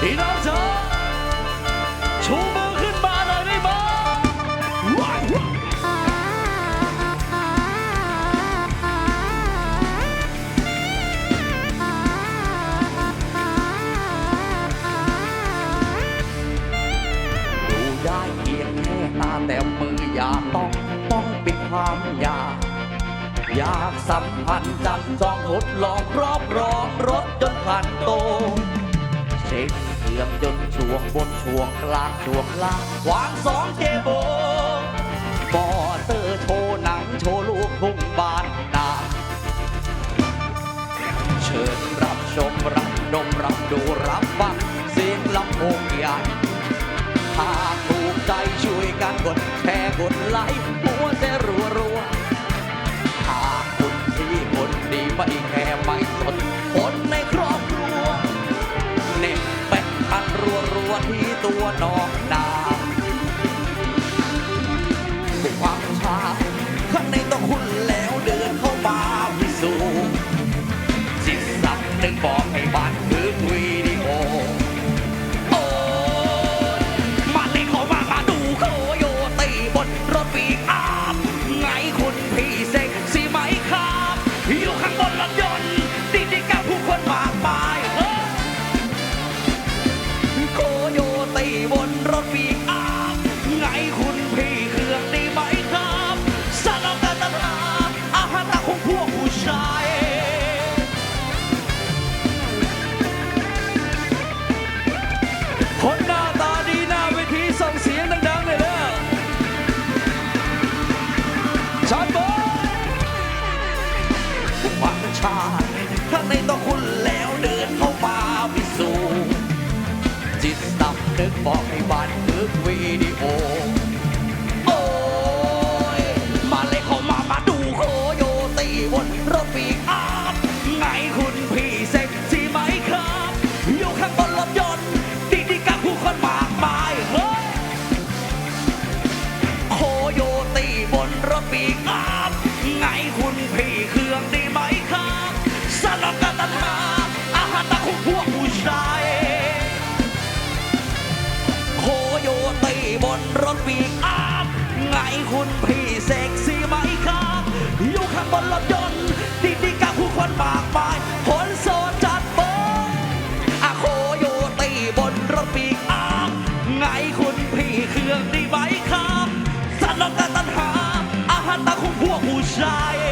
พี่น้องจ๋าชูมือขึ้นมาหน่อยได้ไหมดูได้เพียงแค่ตาแต่มืออย่าต้องป้องปิดความอยากอยากสัมพันธ์จับจองทดลองรอบครองรถจนขันโตเช็ค เครื่องจนช่วงบนช่วงกลางช่วงล่างวางสองเจโบปอเตอร์โชว์หนังโชว์ลูกทุ่งบ้านนาเชิญรับชมรับดมรับดูรับฟังเสียงลำโพงใหญ่หากถูกใจช่วยกันกดแชร์กดไลค์ พิ ชัดบอยบังชาติข้างในต้องคุณแล้วเดินเข้ามาพิสูจน์จิตสำนึกบอกให้บ้านทึกวีดี ครับไงคุณพี่เครื่องดีไหมครับสำหรับการตัดหาอาหารตาของพวกผู้ชายโคโยตีบนรถปีกอัพไงคุณพี่เซ็กซี่ไหมครับ อยู่ข้างบนรถยนต์ดีดีกับผู้คนมากมาย เครื่